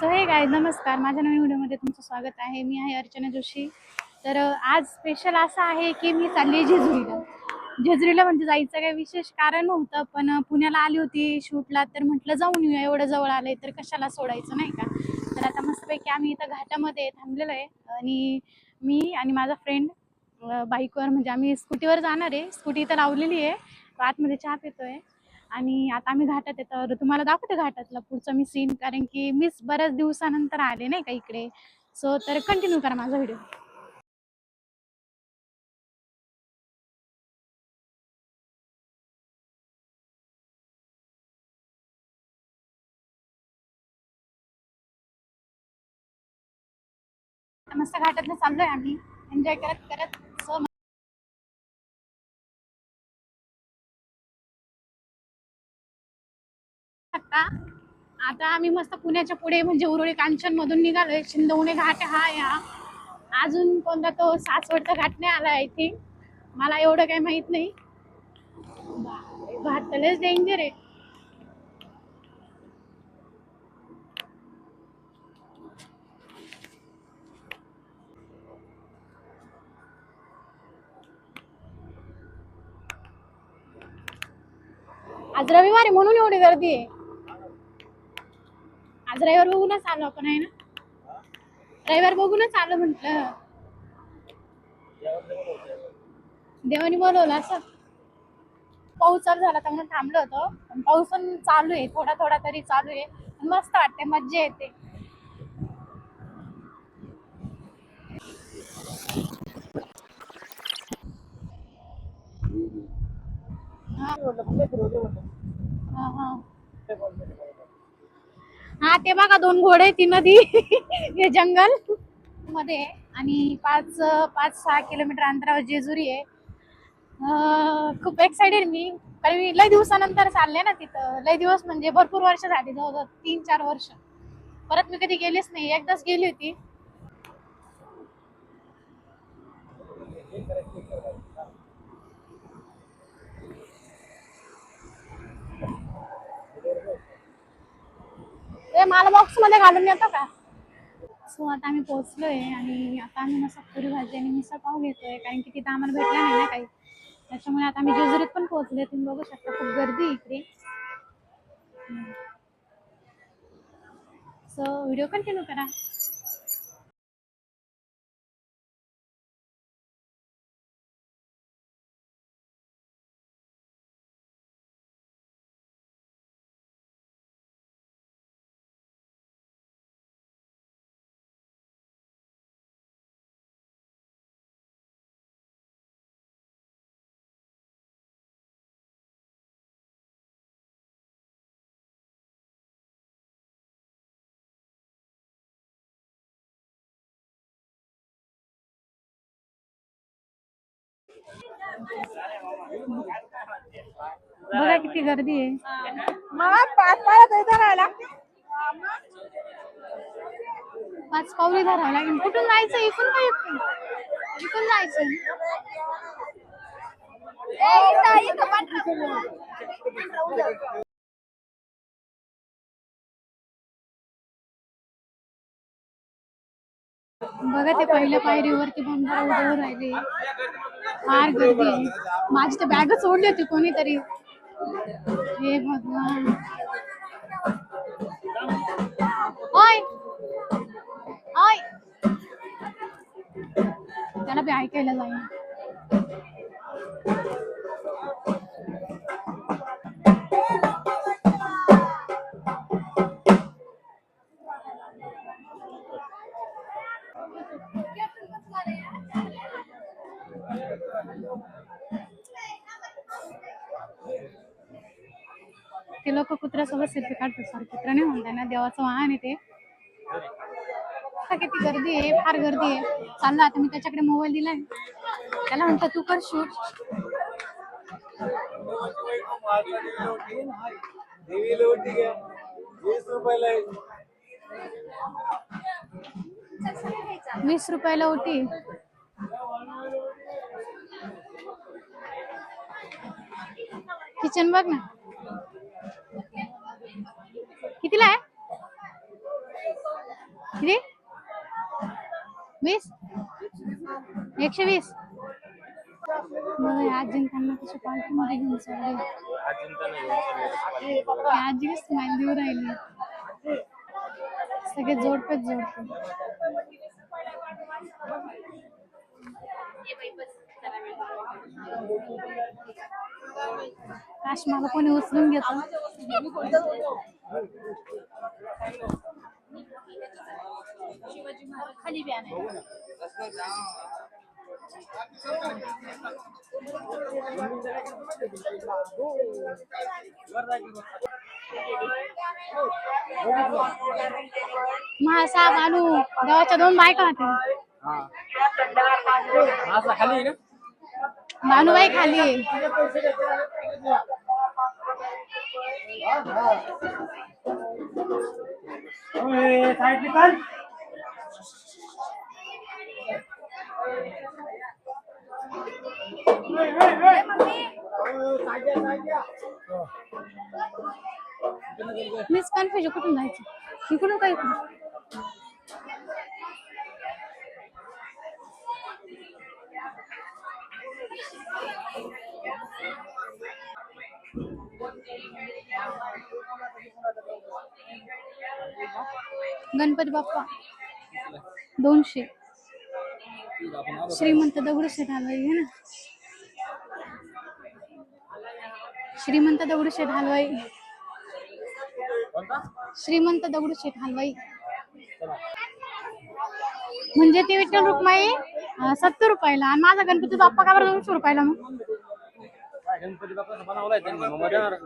So हे गाय नमस्कार. माझ्या नवीन व्हिडिओमध्ये तुमचं स्वागत आहे. मी आहे अर्चना जोशी. तर आज स्पेशल असं आहे की मी चालली आहे जेजुरीला. जेजुरीला म्हणजे जायचं काही विशेष कारण नव्हतं पण पुण्याला आली होती शूटला तर म्हटलं जाऊन येऊया. एवढं जवळ आलंय तर कशाला सोडायचं नाही का? तर आता मस्तपैकी आम्ही इथं घाटामध्ये थांबलेलो आहे. आणि मी आणि माझा फ्रेंड बाईकवर म्हणजे आम्ही स्कूटीवर जाणार आहे. स्कूटी इथं लावलेली आहे. आतमध्ये चहा पितोय. आणि आता आम्ही घाटात आहे तर तुम्हाला दाखवते घाटातला पुढचा मी सीन कारण की मीच बऱ्याच दिवसानंतर आले नाही का इकडे. सो तर कंटिन्यू करा माझा व्हिडिओ मस्त घाटातनं चाललोय आम्ही. एन्जॉय करत करत. आता आता आम्ही मस्त पुण्याच्या पुढे म्हणजे उरुळी कांचन मधून निघालोय. शिंदवणे घाट हा या. अजून कोणता तो सासवडचा घाट नाही आला आय थिंक मला एवढं काही माहीत नाही. बापरे, घाट तर डेंजर आहे. आज रविवार आहे म्हणून एवढी गर्दी आहे. आज रविवार बघूनच आलो आपण आहे ना? रविवार बघूनच आलो म्हटलं. देवानी बोलवलं असं. पाऊस चालू झाला तर म्हणून थांबलो होतो. पण पाऊस पण चालू आहे थोडा थोडा तरी चालू आहे. पण मस्त वाटते मज्जा येते. हा. हा, हा. ते बघा दोन घोडे ती नदी. हे जंगल. मध्ये आहे. आणि पाच पाच सहा किलोमीटर अंतरावर जेजुरी आहे. खूप एक्सायटेड मी. कारण मी लय दिवसानंतर चालले ना तिथं. लय दिवस म्हणजे भरपूर वर्ष झाली जवळजवळ तीन चार वर्ष. परत मी कधी गेलीच नाही. एकदाच गेली होती. ते मला बॉक्समध्ये घालून येतो का? सो आता आम्ही पोहोचलोय आणि आता आम्ही मस्त पुरी भाजी आणि मिसळ पाव घेतोय कारण की तिथं आम्हाला भेटला नाही ना काही. त्याच्यामुळे आता आम्ही जेजुरीत पण पोहोचले तुम्ही बघू शकता खूप गर्दी आहे इकडे. सो व्हिडिओ कंटिन्यू करा. बघा किती गर्दी आहे. मला पाच पाच इथं राहायला पाच पावली धरावं लागेल. कुठून जायचं? इकून का इकून इकून जायचं. बघा ते पहिल्या पायरीवरती बंधारा उभं राहिले. फार गर्दी आहे. माझी तर बॅगच सोडली होती कोणीतरी. हे भगवान. ओय! ओय! त्याला बी ऐकायला जाईल ते लोक कुत्र्यासोबत सेल्फी काढतात सर कुत्रा नाही म्हणताय ना देवाचं वाहन आहे ते. आता किती गर्दी आहे फार गर्दी आहे. चाललं आता मी त्याच्याकडे मोबाईल दिलाय. त्याला म्हणतो तू कर शूट. वीस रुपयाला आहे. वीस रुपयाला होती किचन बघ ना. कितीला आहे? किती? वीस? एकशे वीस. मग या आजींना कशी घेऊन चालले. आजी स्माइल देऊ राहिली. सगळे जोडपेच जोडपे. काश मला कोणी उचलून घेतो. खाली बी आणायला. महासाहेब आणू. देवाच्या दोन बायका होत्या. खाली ना? भानुबाई खाली आहे. निकाल मीच कन्फ्युज कुठून जायचं इकडून काय गणपती बाप्पा. दोनशे. श्रीमंत दगडूशेठ हलवाई घे ना? श्रीमंत दगडूशेठ हलवाई. श्रीमंत दगडूशेठ हलवाई. म्हणजे ती विठ्ठल रुक्माई सत्तर रुपयाला. आणि माझा गणपती बाप्पा का बरं दोनशे रुपयाला मग? गणपती बनवलाय त्यांनी मग नाही.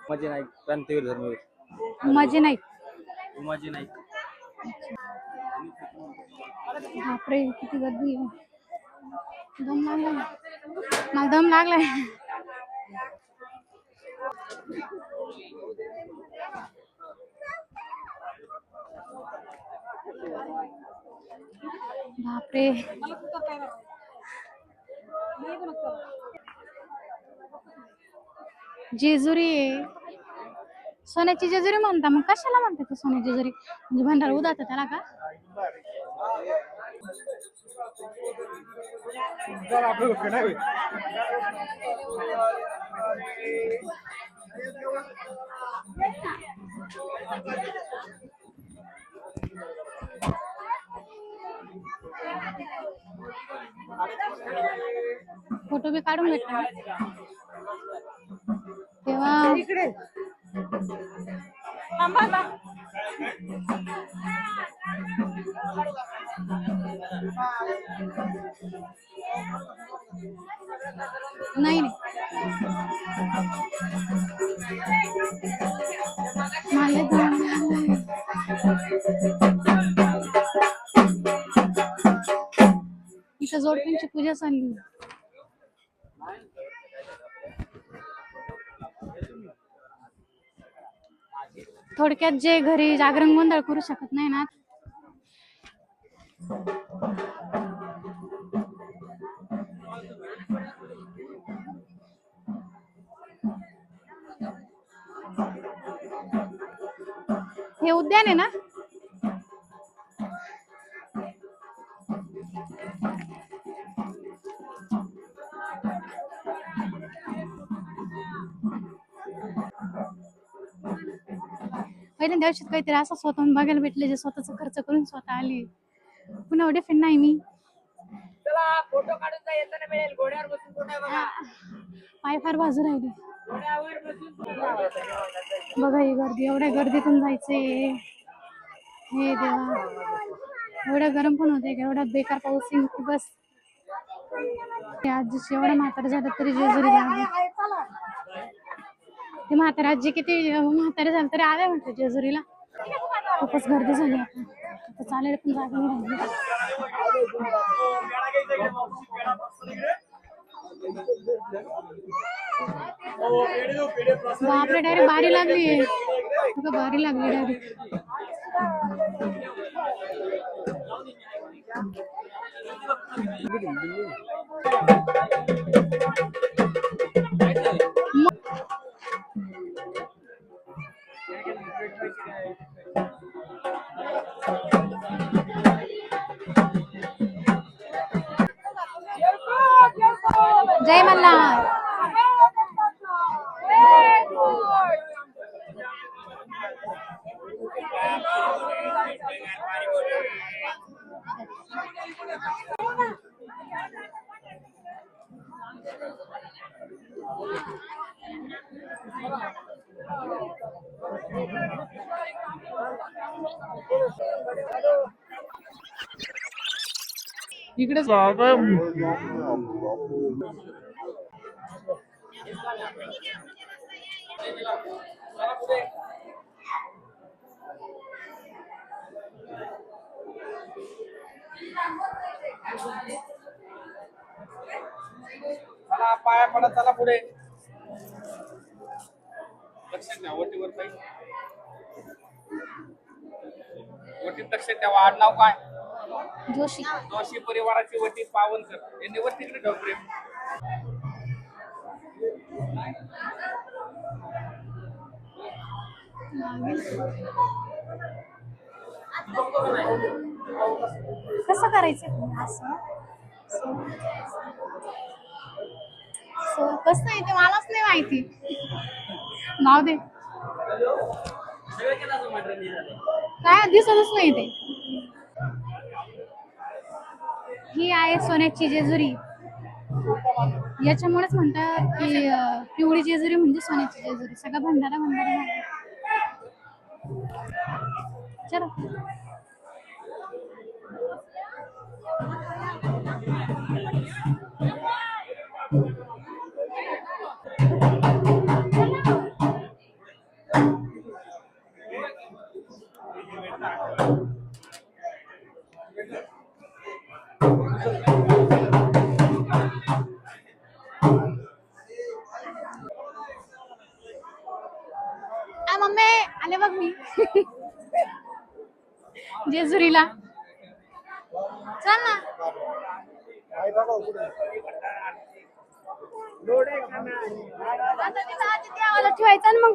उमाजी नाईक क्रांतीवीर धर्मवीर मजे नाही उमाजी नाईक. बापरे किती गर्दी दम लागलाय मला दम लागलाय. बापरे. जेजुरी आहे सोन्याची जेजुरी म्हणता मग कशाला म्हणते ते सोन्याची जेजुरी म्हणजे भंडार उदात त्याला का फोटो बी काढून भेटला नाही. इथं जोडप्यांची पूजा चालली. थोडक्यात जे घरी जागरण गोंधळ करू शकत नाही ना. हे उद्यान आहे ना? पहिल्यांदा आयुष्यात काहीतरी असं स्वतःहून बघायला भेटले जे स्वतःचा खर्च करून स्वतः आली. पुन्हा एवढे फिन नाही मी. चला फोटो काढून जा येताना मिळेल. घोड्यावर बसून फोटो बघा. पाय फार बाजू राहिले. घोड्यावर बसून photo. बघा. ही गर्दी एवढ्या गर्दीतून जायचंय. हे देवा. एवढं गरम पण होते एवढा बेकार पाऊस बस. आजीशी एवढं म्हातारं झालं तरी जेजुरी लागले. ते म्हातारा आजी किती म्हातारे झाले तरी आले म्हणतात जेजुरीला. खूपच गर्दी झाली आता. चालेल पण जागा नाही बापरे डायरेक्ट बारी लागली. बारी लागली डायरेक्ट इकडे चला पाया पडा चला पुढे. लक्षात घ्या वटीवर पाहिजे वटीत लक्षात ठेवा आडनाव काय? जोशी. जोशी परिवाराची वटी पावनकर यांनी वटीकडे ठेव प्रेम. कसं करायचं? असं. सो कसं आहे ते मलाच नाही माहिती. नाव दे. काय दिसतच नाही ते. ही आहे सोन्याची जेजुरी. याच्यामुळेच म्हणतात की पिवळी जेजुरी म्हणजे सोन्याची जेजुरी. सगळा भंडारा भंडारा झाला. चलो. मम्मी आले बघ मी. जेजुरीला. चल ना. आता तिथं आधी देवाला ठेवायचं आणि मग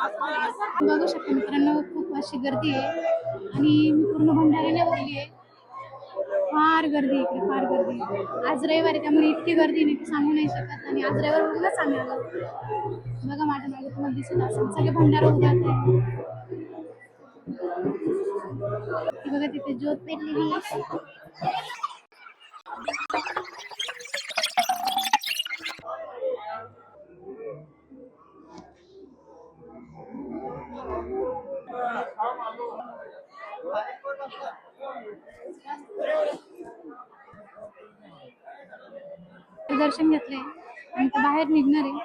बघू शकता मित्रांनो खूप अशी गर्दी आहे. आणि मी पूर्ण भंडाऱ्याने भरली आहे. फार गर्दी इकडे फार गर्दी आहे. आज रविवार आहे त्यामुळे इतकी गर्दी नाही सांगू नाही शकत. आणि आज रविवार म्हणूनच आम्ही बघा माझ्या मागे तुम्हाला दिसत असेल सगळे भंडारा उजाळत आहे बघा तिथे ज्योत पेटलेली दर्शन घेतले आणि बाहेर निघणार आहे.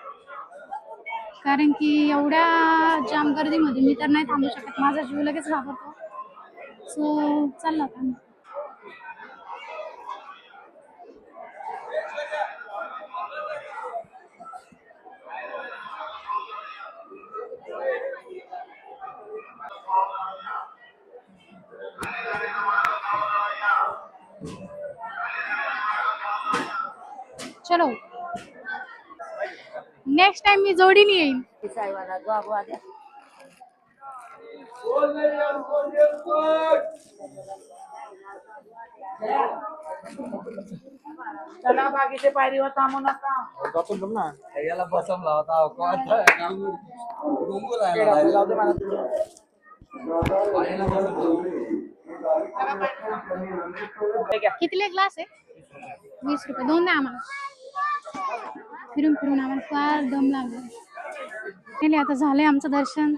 कारण की एवढ्या जाम गर्दीमध्ये मी तर नाही थांबू शकत. माझा जीव लगेच घाबरतो. सो चालला आता. चलो नेक्स्ट टाइम मी जोडीने येईन. चला बाकीचे पायरीवर थांबू नका याला डोंगर. हे. कितीले ग्लास आहे? वीस रुपये. दोन द्या आम्हाला. फिरून फिरून आम्हाला फार दम लागला. आता झालंय आमचं दर्शन.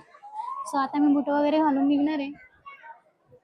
सो आता मी बुट वगैरे घालून निघणार आहे.